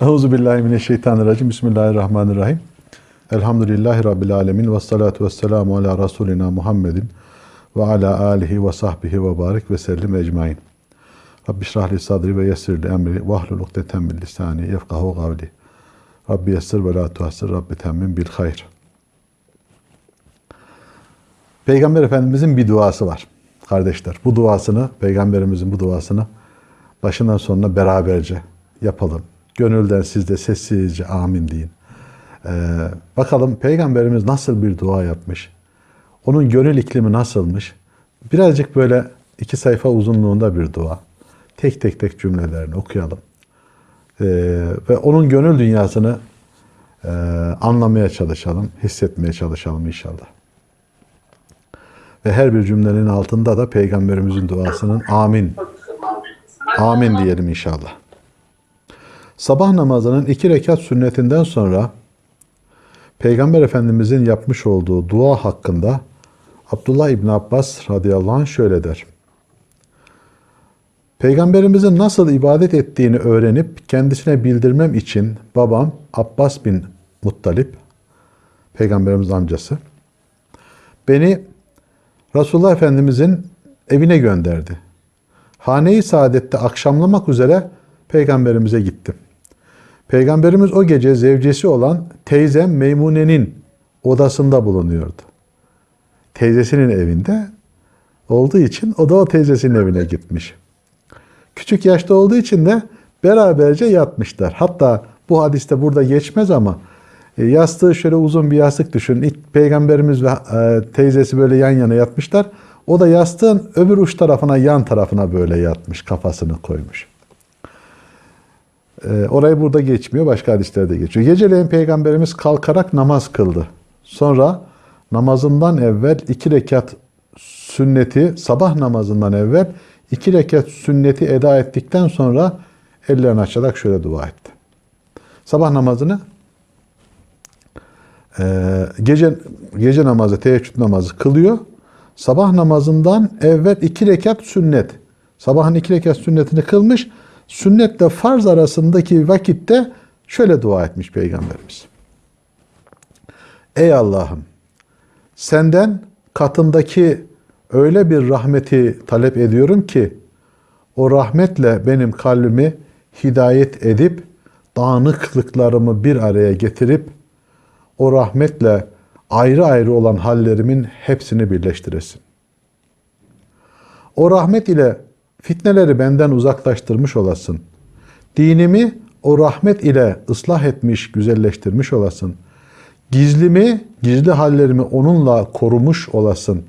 Euzu billahi mineşşeytanirracim. Bismillahirrahmanirrahim. Elhamdülillahi rabbil alamin ve salatu vesselamu ala rasulina Muhammedin ve ala alihi ve sahbihi ve barik ve sellim ecmaîn. Rabbi şrah sadri ve yessir emri ve ahlul ukdeten min lisani yefkahu kavli. Rabbi yessir ve la tuhassir. Rabbi temmin bil hayr. Peygamber Efendimizin bir duası var kardeşler. Bu duasını, Peygamberimizin bu duasını başından sonuna beraberce yapalım. Gönülden siz de sessizce amin deyin. Ee, bakalım Peygamberimiz nasıl bir dua yapmış? Onun gönül iklimi nasılmış? Birazcık böyle iki sayfa uzunluğunda bir dua. Tek tek tek cümlelerini okuyalım. Ee, ve onun gönül dünyasını e, anlamaya çalışalım, hissetmeye çalışalım inşallah. Ve her bir cümlenin altında da Peygamberimizin duasının amin, amin diyelim inşallah. Sabah namazının iki rekat sünnetinden sonra Peygamber Efendimizin yapmış olduğu dua hakkında Abdullah İbni Abbas radıyallahu anh şöyle der. Peygamberimizin nasıl ibadet ettiğini öğrenip kendisine bildirmem için babam Abbas bin Muttalip, Peygamberimiz amcası, beni Resulullah Efendimizin evine gönderdi. Hane-i Saadet'te akşamlamak üzere Peygamberimize gittim. Peygamberimiz o gece zevcesi olan teyzem Meymune'nin odasında bulunuyordu. Teyzesinin evinde olduğu için o da o teyzesinin evine gitmiş. Küçük yaşta olduğu için de beraberce yatmışlar. Hatta bu hadiste burada geçmez ama e, yastığı şöyle uzun bir yastık düşün. İlk peygamberimiz ve e, teyzesi böyle yan yana yatmışlar. O da yastığın öbür uç tarafına, yan tarafına böyle yatmış, kafasını koymuş. E, orayı burada geçmiyor, başka hadislerde geçiyor. Geceleyin peygamberimiz kalkarak namaz kıldı. Sonra namazından evvel iki rekat sünneti, sabah namazından evvel iki rekat sünneti eda ettikten sonra ellerini açarak şöyle dua etti. Sabah namazını ee, gece gece namazı, teheccüd namazı kılıyor. Sabah namazından evvel iki rekat sünnet. Sabahın iki rekat sünnetini kılmış. Sünnetle farz arasındaki vakitte şöyle dua etmiş Peygamberimiz. Ey Allah'ım senden katındaki öyle bir rahmeti talep ediyorum ki o rahmetle benim kalbimi hidayet edip dağınıklıklarımı bir araya getirip o rahmetle ayrı ayrı olan hallerimin hepsini birleştiresin. O rahmet ile fitneleri benden uzaklaştırmış olasın. Dinimi o rahmet ile ıslah etmiş, güzelleştirmiş olasın. Gizlimi, gizli hallerimi onunla korumuş olasın.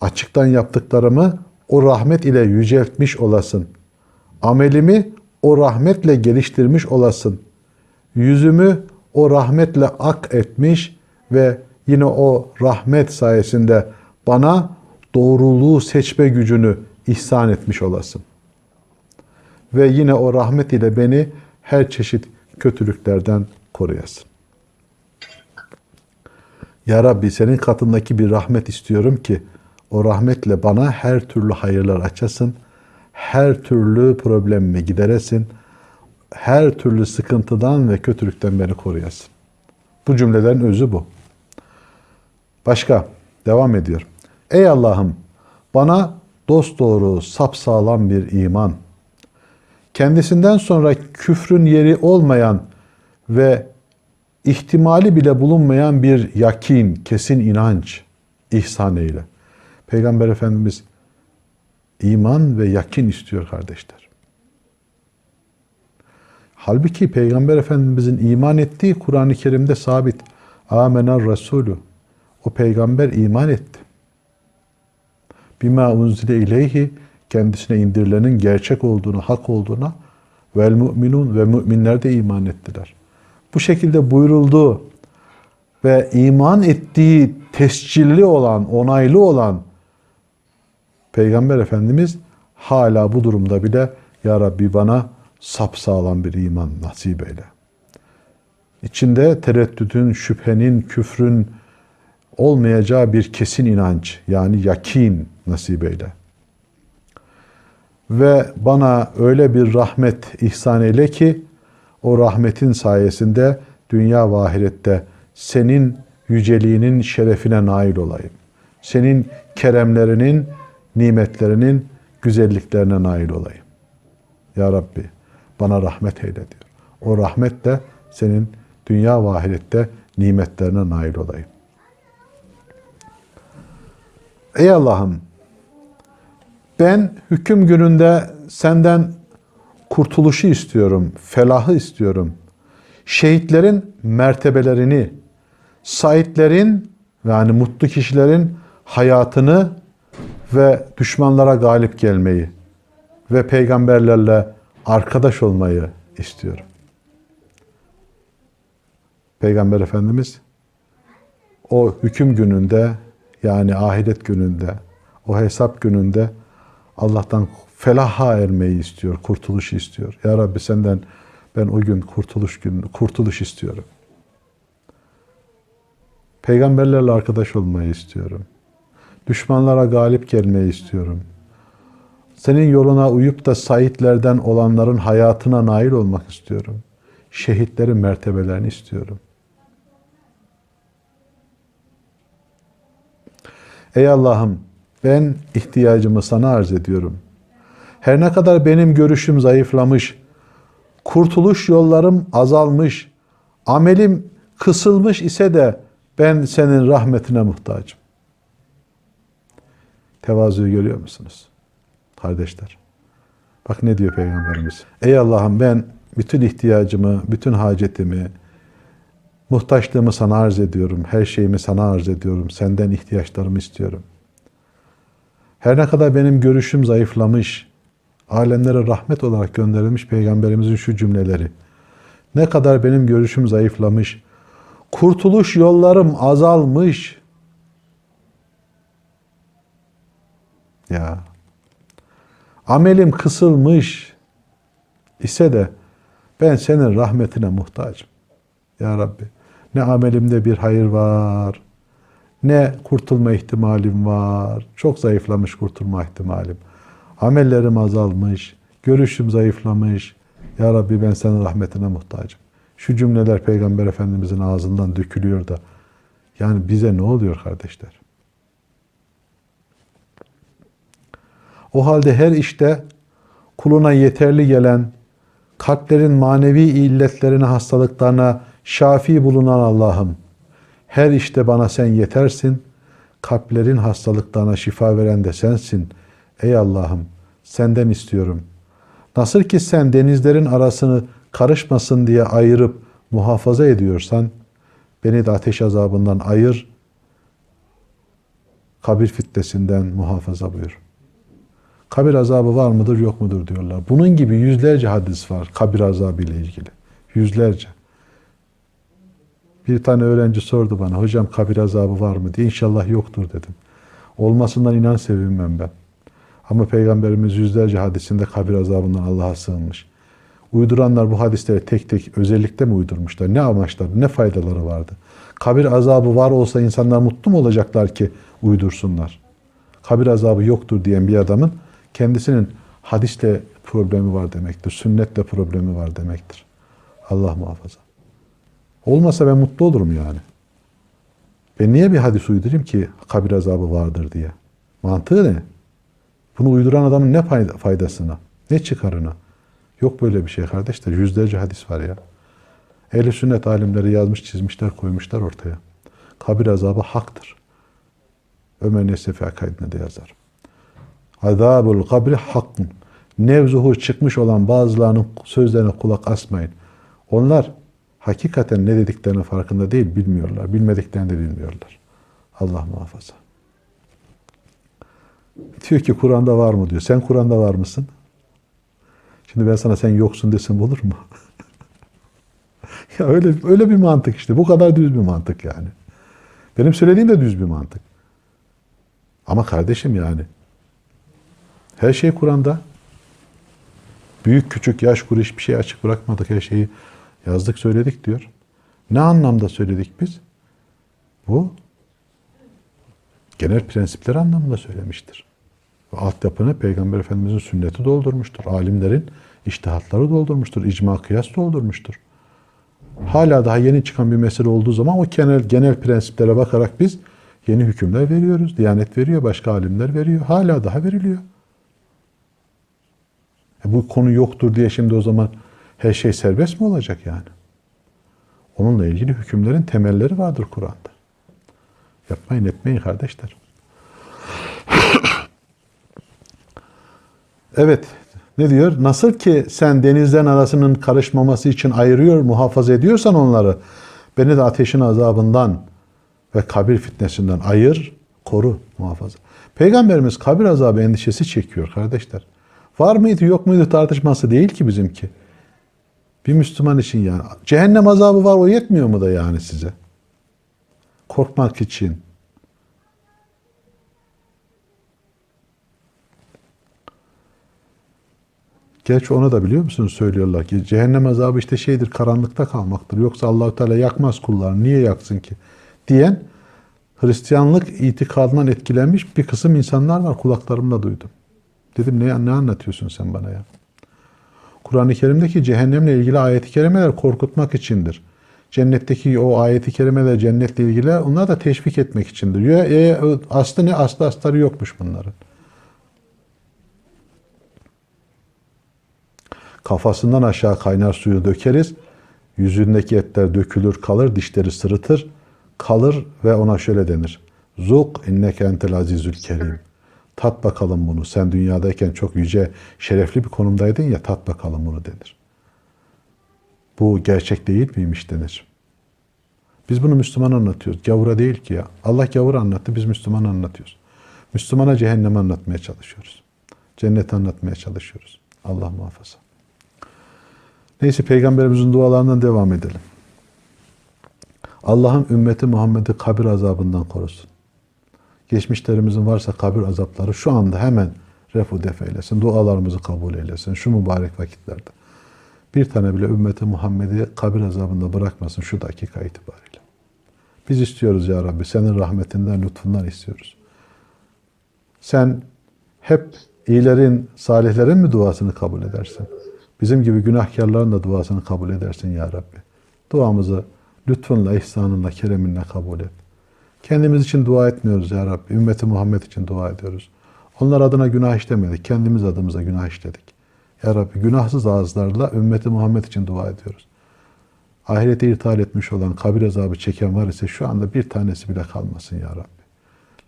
Açıktan yaptıklarımı o rahmet ile yüceltmiş olasın. Amelimi o rahmetle geliştirmiş olasın. Yüzümü o rahmetle ak etmiş ve yine o rahmet sayesinde bana doğruluğu seçme gücünü ihsan etmiş olasın. Ve yine o rahmet ile beni her çeşit kötülüklerden koruyasın. Ya Rabbi senin katındaki bir rahmet istiyorum ki o rahmetle bana her türlü hayırlar açasın, her türlü problemimi gideresin, her türlü sıkıntıdan ve kötülükten beni koruyasın. Bu cümlelerin özü bu. Başka, devam ediyor. Ey Allah'ım bana dosdoğru, sapsağlam bir iman, kendisinden sonra küfrün yeri olmayan ve ihtimali bile bulunmayan bir yakin, kesin inanç ihsan eyle. Peygamber Efendimiz iman ve yakin istiyor kardeşler. Halbuki Peygamber Efendimizin iman ettiği Kur'an-ı Kerim'de sabit. Amener Resulü. O peygamber iman etti. Bima unzile ileyhi kendisine indirilenin gerçek olduğunu, hak olduğuna vel müminun ve müminler de iman ettiler. Bu şekilde buyuruldu ve iman ettiği tescilli olan, onaylı olan Peygamber Efendimiz hala bu durumda bile Ya Rabbi bana sapsağlam bir iman nasip eyle. İçinde tereddütün, şüphenin, küfrün olmayacağı bir kesin inanç yani yakin nasip eyle. Ve bana öyle bir rahmet ihsan eyle ki o rahmetin sayesinde dünya ve ahirette senin yüceliğinin şerefine nail olayım. Senin keremlerinin, nimetlerinin güzelliklerine nail olayım. Ya Rabbi bana rahmet eyle diyor. O rahmetle senin dünya ve ahirette nimetlerine nail olayım. Ey Allah'ım ben hüküm gününde senden kurtuluşu istiyorum, felahı istiyorum. Şehitlerin mertebelerini, saitlerin yani mutlu kişilerin hayatını ve düşmanlara galip gelmeyi ve peygamberlerle arkadaş olmayı istiyorum. Peygamber Efendimiz o hüküm gününde yani ahiret gününde, o hesap gününde Allah'tan felaha ermeyi istiyor, kurtuluş istiyor. Ya Rabbi senden ben o gün kurtuluş gün kurtuluş istiyorum. Peygamberlerle arkadaş olmayı istiyorum. Düşmanlara galip gelmeyi istiyorum. Senin yoluna uyup da saitlerden olanların hayatına nail olmak istiyorum. Şehitlerin mertebelerini istiyorum. Ey Allah'ım ben ihtiyacımı sana arz ediyorum. Her ne kadar benim görüşüm zayıflamış, kurtuluş yollarım azalmış, amelim kısılmış ise de ben senin rahmetine muhtacım. Tevazuyu görüyor musunuz? Kardeşler. Bak ne diyor Peygamberimiz. Ey Allah'ım ben bütün ihtiyacımı, bütün hacetimi, muhtaçlığımı sana arz ediyorum. Her şeyimi sana arz ediyorum. Senden ihtiyaçlarımı istiyorum. Her ne kadar benim görüşüm zayıflamış, alemlere rahmet olarak gönderilmiş peygamberimizin şu cümleleri. Ne kadar benim görüşüm zayıflamış, kurtuluş yollarım azalmış. Ya. Amelim kısılmış ise de ben senin rahmetine muhtacım. Ya Rabbi ne amelimde bir hayır var, ne kurtulma ihtimalim var. Çok zayıflamış kurtulma ihtimalim. Amellerim azalmış, görüşüm zayıflamış. Ya Rabbi ben senin rahmetine muhtacım. Şu cümleler Peygamber Efendimizin ağzından dökülüyor da yani bize ne oluyor kardeşler? O halde her işte kuluna yeterli gelen, kalplerin manevi illetlerine, hastalıklarına şafi bulunan Allah'ım, her işte bana sen yetersin, kalplerin hastalıklarına şifa veren de sensin. Ey Allah'ım, senden istiyorum. Nasıl ki sen denizlerin arasını karışmasın diye ayırıp muhafaza ediyorsan, beni de ateş azabından ayır, kabir fitnesinden muhafaza buyur. Kabir azabı var mıdır yok mudur diyorlar. Bunun gibi yüzlerce hadis var kabir azabı ile ilgili. Yüzlerce. Bir tane öğrenci sordu bana, hocam kabir azabı var mı diye. İnşallah yoktur dedim. Olmasından inan sevinmem ben. Ama Peygamberimiz yüzlerce hadisinde kabir azabından Allah'a sığınmış. Uyduranlar bu hadisleri tek tek özellikle mi uydurmuşlar? Ne amaçları, ne faydaları vardı? Kabir azabı var olsa insanlar mutlu mu olacaklar ki uydursunlar? Kabir azabı yoktur diyen bir adamın kendisinin hadisle problemi var demektir. Sünnetle problemi var demektir. Allah muhafaza. Olmasa ben mutlu olurum yani. Ben niye bir hadis uydurayım ki kabir azabı vardır diye? Mantığı ne? Bunu uyduran adamın ne faydasına? Ne çıkarına? Yok böyle bir şey kardeşler. Yüzlerce hadis var ya. Ehl-i sünnet alimleri yazmış, çizmişler, koymuşlar ortaya. Kabir azabı haktır. Ömer Nesefi Akaidine de yazar. Azabul kabri hakkın. Nevzuhu çıkmış olan bazılarının sözlerine kulak asmayın. Onlar hakikaten ne dediklerinin farkında değil, bilmiyorlar. Bilmediklerini de bilmiyorlar. Allah muhafaza. Diyor ki Kur'an'da var mı diyor. Sen Kur'an'da var mısın? Şimdi ben sana sen yoksun desem olur mu? ya öyle öyle bir mantık işte. Bu kadar düz bir mantık yani. Benim söylediğim de düz bir mantık. Ama kardeşim yani her şey Kur'an'da. Büyük küçük yaş kuru hiçbir şey açık bırakmadık. Her şeyi yazdık söyledik diyor. Ne anlamda söyledik biz? Bu genel prensipler anlamında söylemiştir. Ve altyapını Peygamber Efendimizin sünneti doldurmuştur. Alimlerin iştihatları doldurmuştur, icma kıyas doldurmuştur. Hala daha yeni çıkan bir mesele olduğu zaman o genel, genel prensiplere bakarak biz yeni hükümler veriyoruz. Diyanet veriyor, başka alimler veriyor. Hala daha veriliyor. E bu konu yoktur diye şimdi o zaman her şey serbest mi olacak yani? Onunla ilgili hükümlerin temelleri vardır Kur'an'da. Yapmayın etmeyin kardeşler. evet ne diyor? Nasıl ki sen denizlerin arasının karışmaması için ayırıyor, muhafaza ediyorsan onları, beni de ateşin azabından ve kabir fitnesinden ayır, koru, muhafaza. Peygamberimiz kabir azabı endişesi çekiyor kardeşler. Var mıydı yok muydu tartışması değil ki bizimki. Bir Müslüman için yani. Cehennem azabı var o yetmiyor mu da yani size? Korkmak için. Gerçi ona da biliyor musunuz söylüyorlar ki cehennem azabı işte şeydir karanlıkta kalmaktır. Yoksa Allahu Teala yakmaz kullarını. Niye yaksın ki? Diyen Hristiyanlık itikadından etkilenmiş bir kısım insanlar var. Kulaklarımla duydum. Dedim ne, ne anlatıyorsun sen bana ya? Kur'an-ı Kerim'deki cehennemle ilgili ayeti kerimeler korkutmak içindir. Cennetteki o ayeti kerimeler cennetle ilgili onlar da teşvik etmek içindir. Ya, ya, aslı ne? Aslı astarı yokmuş bunların. Kafasından aşağı kaynar suyu dökeriz. Yüzündeki etler dökülür kalır, dişleri sırıtır. Kalır ve ona şöyle denir. Zuk inneke entel azizül kerim. Tat bakalım bunu. Sen dünyadayken çok yüce, şerefli bir konumdaydın ya tat bakalım bunu denir. Bu gerçek değil miymiş denir. Biz bunu Müslüman anlatıyoruz. Gavura değil ki ya. Allah gavur anlattı, biz Müslüman anlatıyoruz. Müslümana cehennem anlatmaya çalışıyoruz. Cennet anlatmaya çalışıyoruz. Allah muhafaza. Neyse peygamberimizin dualarından devam edelim. Allah'ım ümmeti Muhammed'i kabir azabından korusun. Geçmişlerimizin varsa kabir azapları şu anda hemen refu def eylesin. Dualarımızı kabul eylesin. Şu mübarek vakitlerde. Bir tane bile ümmeti Muhammed'i kabir azabında bırakmasın şu dakika itibariyle. Biz istiyoruz ya Rabbi. Senin rahmetinden, lütfundan istiyoruz. Sen hep iyilerin, salihlerin mi duasını kabul edersin? Bizim gibi günahkarların da duasını kabul edersin ya Rabbi. Duamızı lütfunla, ihsanınla, kereminle kabul et. Kendimiz için dua etmiyoruz ya Rabbi. Ümmeti Muhammed için dua ediyoruz. Onlar adına günah işlemedik. Kendimiz adımıza günah işledik. Ya Rabbi günahsız ağızlarla ümmeti Muhammed için dua ediyoruz. Ahirete irtihal etmiş olan kabir azabı çeken var ise şu anda bir tanesi bile kalmasın ya Rabbi.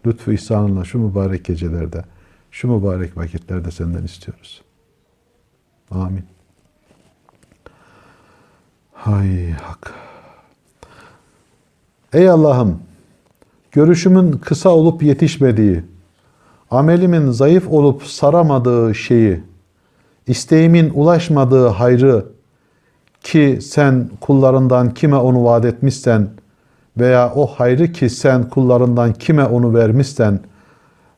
Lütfu ihsanınla şu mübarek gecelerde, şu mübarek vakitlerde senden istiyoruz. Amin. Hay hak. Ey Allah'ım görüşümün kısa olup yetişmediği, amelimin zayıf olup saramadığı şeyi, isteğimin ulaşmadığı hayrı ki sen kullarından kime onu vaat etmişsen veya o hayrı ki sen kullarından kime onu vermişsen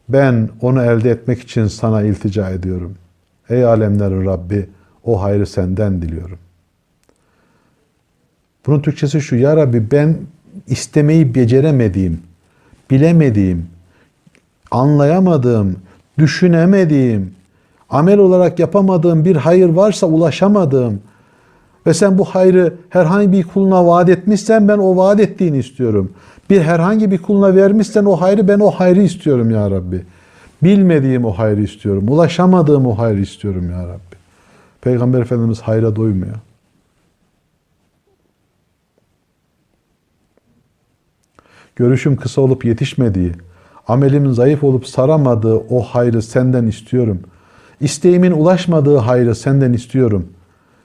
ben onu elde etmek için sana iltica ediyorum. Ey alemlerin Rabbi o hayrı senden diliyorum. Bunun Türkçesi şu ya Rabbi ben istemeyi beceremediğim, bilemediğim, anlayamadığım, düşünemediğim, amel olarak yapamadığım bir hayır varsa ulaşamadığım ve sen bu hayrı herhangi bir kuluna vaat etmişsen ben o vaat ettiğini istiyorum. Bir herhangi bir kuluna vermişsen o hayrı ben o hayrı istiyorum ya Rabbi. Bilmediğim o hayrı istiyorum. Ulaşamadığım o hayrı istiyorum ya Rabbi. Peygamber Efendimiz hayra doymuyor. Görüşüm kısa olup yetişmediği, amelimin zayıf olup saramadığı o hayrı senden istiyorum. İsteğimin ulaşmadığı hayrı senden istiyorum.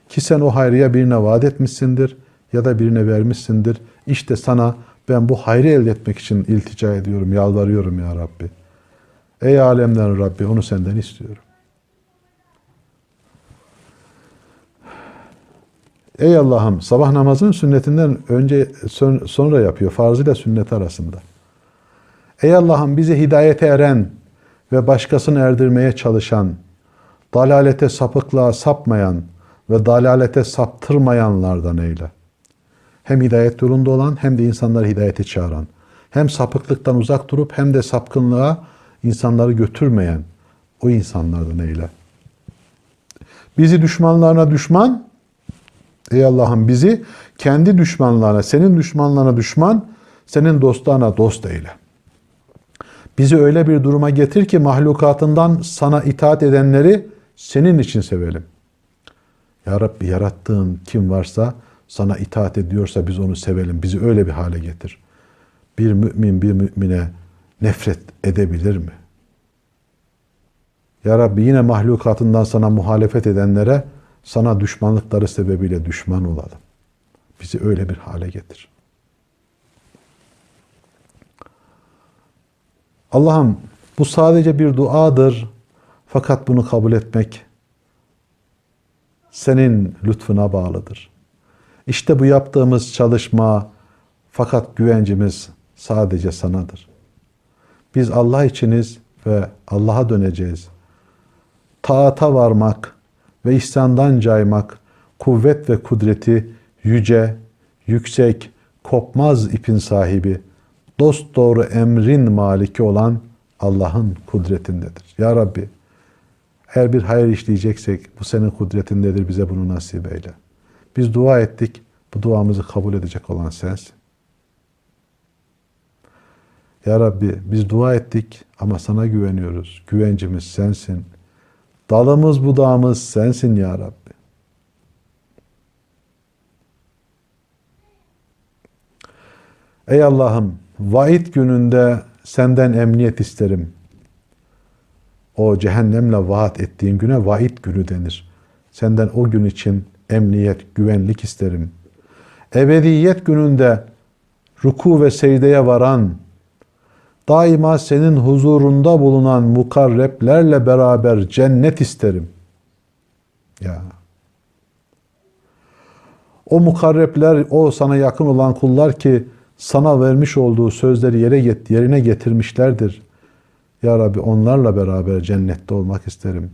Ki sen o hayrı birine vaat etmişsindir ya da birine vermişsindir. İşte sana ben bu hayrı elde etmek için iltica ediyorum, yalvarıyorum ya Rabbi. Ey alemlerin Rabbi onu senden istiyorum. Ey Allah'ım sabah namazının sünnetinden önce sonra yapıyor. Farz ile sünnet arasında. Ey Allah'ım bizi hidayete eren ve başkasını erdirmeye çalışan, dalalete sapıklığa sapmayan ve dalalete saptırmayanlardan eyle. Hem hidayet yolunda olan hem de insanları hidayete çağıran. Hem sapıklıktan uzak durup hem de sapkınlığa insanları götürmeyen o insanlardan eyle. Bizi düşmanlarına düşman, ey Allah'ım bizi kendi düşmanlarına, senin düşmanlarına düşman, senin dostlarına dost eyle. Bizi öyle bir duruma getir ki mahlukatından sana itaat edenleri senin için sevelim. Ya Rabbi yarattığın kim varsa sana itaat ediyorsa biz onu sevelim. Bizi öyle bir hale getir. Bir mümin bir mümine nefret edebilir mi? Ya Rabbi yine mahlukatından sana muhalefet edenlere sana düşmanlıkları sebebiyle düşman olalım. Bizi öyle bir hale getir. Allah'ım bu sadece bir duadır. Fakat bunu kabul etmek senin lütfuna bağlıdır. İşte bu yaptığımız çalışma fakat güvencimiz sadece sanadır. Biz Allah içiniz ve Allah'a döneceğiz. Taata varmak ve ihsandan caymak, kuvvet ve kudreti yüce, yüksek, kopmaz ipin sahibi, dost doğru emrin maliki olan Allah'ın kudretindedir. Ya Rabbi, eğer bir hayır işleyeceksek bu senin kudretindedir bize bunu nasip eyle. Biz dua ettik, bu duamızı kabul edecek olan sensin. Ya Rabbi biz dua ettik ama sana güveniyoruz. Güvencimiz sensin. Dalımız budağımız sensin ya Rabbi. Ey Allah'ım vaid gününde senden emniyet isterim. O cehennemle vaat ettiğin güne vaid günü denir. Senden o gün için emniyet, güvenlik isterim. Ebediyet gününde ruku ve secdeye varan, daima senin huzurunda bulunan mukarreplerle beraber cennet isterim. Ya. O mukarrepler, o sana yakın olan kullar ki sana vermiş olduğu sözleri yere yerine getirmişlerdir. Ya Rabbi onlarla beraber cennette olmak isterim.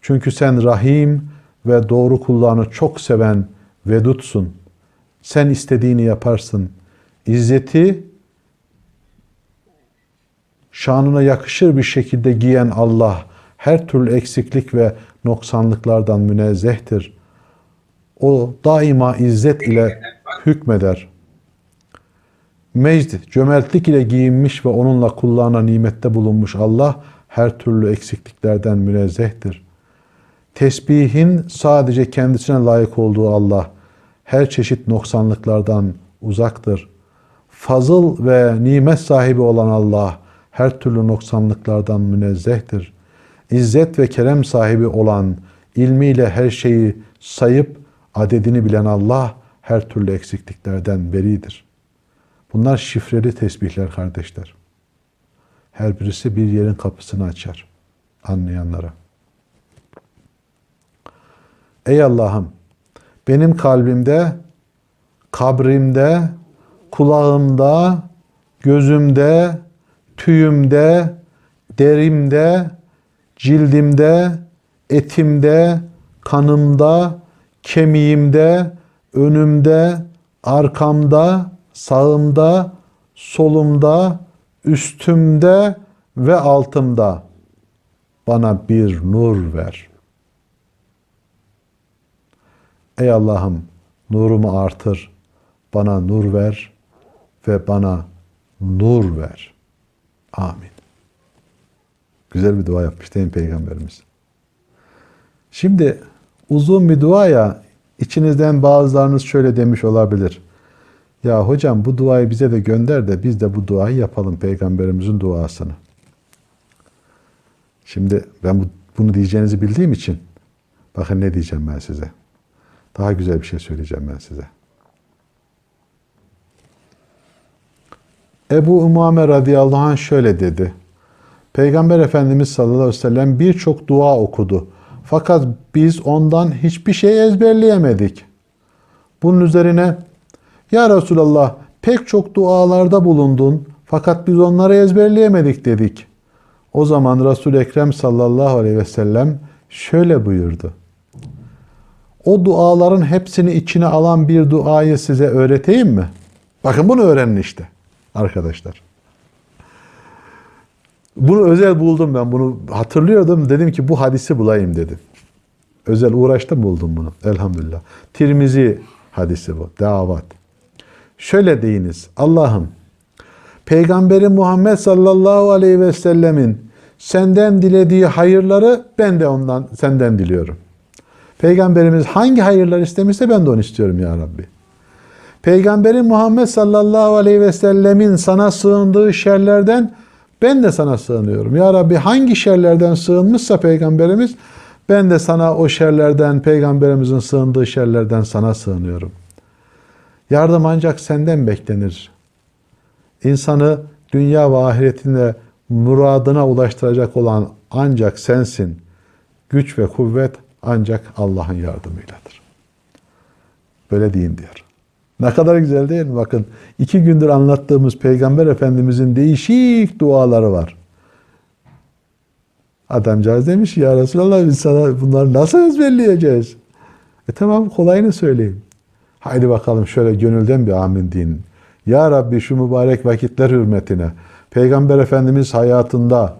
Çünkü sen rahim ve doğru kullarını çok seven vedutsun. Sen istediğini yaparsın. İzzeti şanına yakışır bir şekilde giyen Allah her türlü eksiklik ve noksanlıklardan münezzehtir. O daima izzet ile hükmeder. Mecd, cömertlik ile giyinmiş ve onunla kullarına nimette bulunmuş Allah her türlü eksikliklerden münezzehtir. Tesbihin sadece kendisine layık olduğu Allah her çeşit noksanlıklardan uzaktır. Fazıl ve nimet sahibi olan Allah her türlü noksanlıklardan münezzehtir. İzzet ve kerem sahibi olan, ilmiyle her şeyi sayıp adedini bilen Allah her türlü eksikliklerden beridir. Bunlar şifreli tesbihler kardeşler. Her birisi bir yerin kapısını açar anlayanlara. Ey Allah'ım benim kalbimde, kabrimde, kulağımda, gözümde, tüyümde, derimde, cildimde, etimde, kanımda, kemiğimde, önümde, arkamda, sağımda, solumda, üstümde ve altımda bana bir nur ver. Ey Allah'ım nurumu artır, bana nur ver ve bana nur ver. Amin. Güzel bir dua yapmış değil mi Peygamberimiz? Şimdi uzun bir dua ya içinizden bazılarınız şöyle demiş olabilir. Ya hocam bu duayı bize de gönder de biz de bu duayı yapalım peygamberimizin duasını. Şimdi ben bu, bunu diyeceğinizi bildiğim için bakın ne diyeceğim ben size. Daha güzel bir şey söyleyeceğim ben size. Ebu Umame radıyallahu anh şöyle dedi. Peygamber Efendimiz sallallahu aleyhi ve sellem birçok dua okudu. Fakat biz ondan hiçbir şey ezberleyemedik. Bunun üzerine ya Resulallah pek çok dualarda bulundun fakat biz onları ezberleyemedik dedik. O zaman Resul Ekrem sallallahu aleyhi ve sellem şöyle buyurdu. O duaların hepsini içine alan bir duayı size öğreteyim mi? Bakın bunu öğrenin işte arkadaşlar. Bunu özel buldum ben. Bunu hatırlıyordum. Dedim ki bu hadisi bulayım dedim. Özel uğraştım buldum bunu. Elhamdülillah. Tirmizi hadisi bu. Davat. Şöyle deyiniz. Allah'ım Peygamberi Muhammed sallallahu aleyhi ve sellemin senden dilediği hayırları ben de ondan senden diliyorum. Peygamberimiz hangi hayırlar istemişse ben de onu istiyorum ya Rabbi. Peygamberin Muhammed sallallahu aleyhi ve sellemin sana sığındığı şerlerden ben de sana sığınıyorum. Ya Rabbi hangi şerlerden sığınmışsa peygamberimiz ben de sana o şerlerden, peygamberimizin sığındığı şerlerden sana sığınıyorum. Yardım ancak senden beklenir. İnsanı dünya ve ahiretinde muradına ulaştıracak olan ancak sensin. Güç ve kuvvet ancak Allah'ın yardımıyladır. Böyle deyin diyor. Ne kadar güzel değil mi? Bakın iki gündür anlattığımız Peygamber Efendimizin değişik duaları var. Adamcağız demiş ya Resulallah biz sana bunları nasıl ezberleyeceğiz? E tamam kolayını söyleyeyim. Haydi bakalım şöyle gönülden bir amin deyin. Ya Rabbi şu mübarek vakitler hürmetine Peygamber Efendimiz hayatında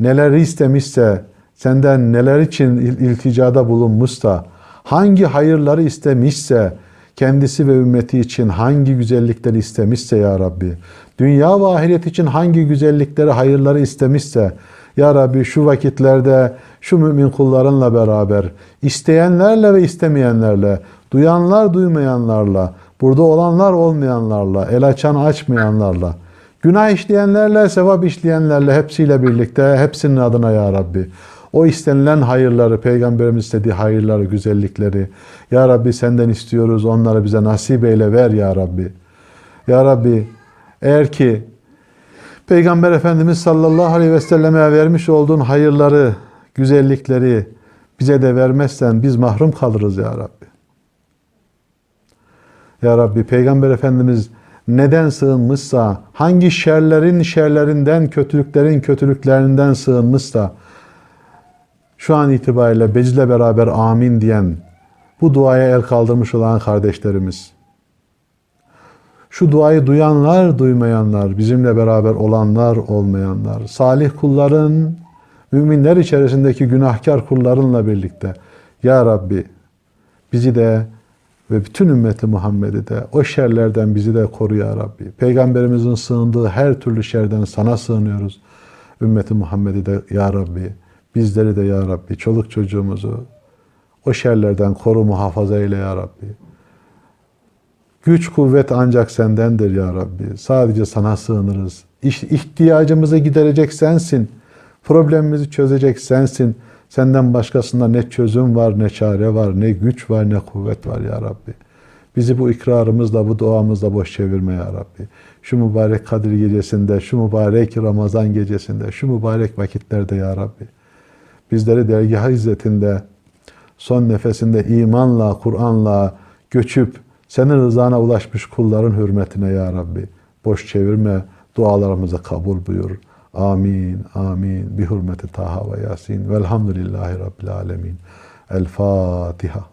neler istemişse senden neler için il- ilticada bulunmuşsa hangi hayırları istemişse kendisi ve ümmeti için hangi güzellikleri istemişse ya Rabbi dünya ve ahiret için hangi güzellikleri hayırları istemişse ya Rabbi şu vakitlerde şu mümin kullarınla beraber isteyenlerle ve istemeyenlerle duyanlar duymayanlarla burada olanlar olmayanlarla el açan açmayanlarla Günah işleyenlerle, sevap işleyenlerle hepsiyle birlikte hepsinin adına ya Rabbi. O istenilen hayırları, Peygamberimiz istediği hayırları, güzellikleri Ya Rabbi senden istiyoruz. Onları bize nasip eyle ver ya Rabbi. Ya Rabbi eğer ki Peygamber Efendimiz sallallahu aleyhi ve selleme vermiş olduğun hayırları, güzellikleri bize de vermezsen biz mahrum kalırız ya Rabbi. Ya Rabbi Peygamber Efendimiz neden sığınmışsa, hangi şerlerin şerlerinden, kötülüklerin kötülüklerinden sığınmışsa, şu an itibariyle bizle beraber amin diyen, bu duaya el kaldırmış olan kardeşlerimiz, şu duayı duyanlar, duymayanlar, bizimle beraber olanlar, olmayanlar, salih kulların, müminler içerisindeki günahkar kullarınla birlikte, Ya Rabbi bizi de ve bütün ümmeti Muhammed'i de o şerlerden bizi de koru ya Rabbi. Peygamberimizin sığındığı her türlü şerden sana sığınıyoruz. Ümmeti Muhammed'i de ya Rabbi, bizleri de ya Rabbi, çoluk çocuğumuzu o şerlerden koru muhafaza eyle ya Rabbi. Güç kuvvet ancak sendendir ya Rabbi. Sadece sana sığınırız. İş, ihtiyacımızı giderecek sensin. Problemimizi çözecek sensin. Senden başkasında ne çözüm var, ne çare var, ne güç var, ne kuvvet var ya Rabbi. Bizi bu ikrarımızla, bu duamızla boş çevirme ya Rabbi. Şu mübarek Kadir gecesinde, şu mübarek Ramazan gecesinde, şu mübarek vakitlerde ya Rabbi. Bizleri dergah izzetinde, son nefesinde imanla, Kur'an'la göçüp senin rızana ulaşmış kulların hürmetine ya Rabbi. Boş çevirme, dualarımızı kabul buyur. Amin, amin. Bi hurmeti Taha ve Yasin. Velhamdülillahi Rabbil alemin. El Fatiha.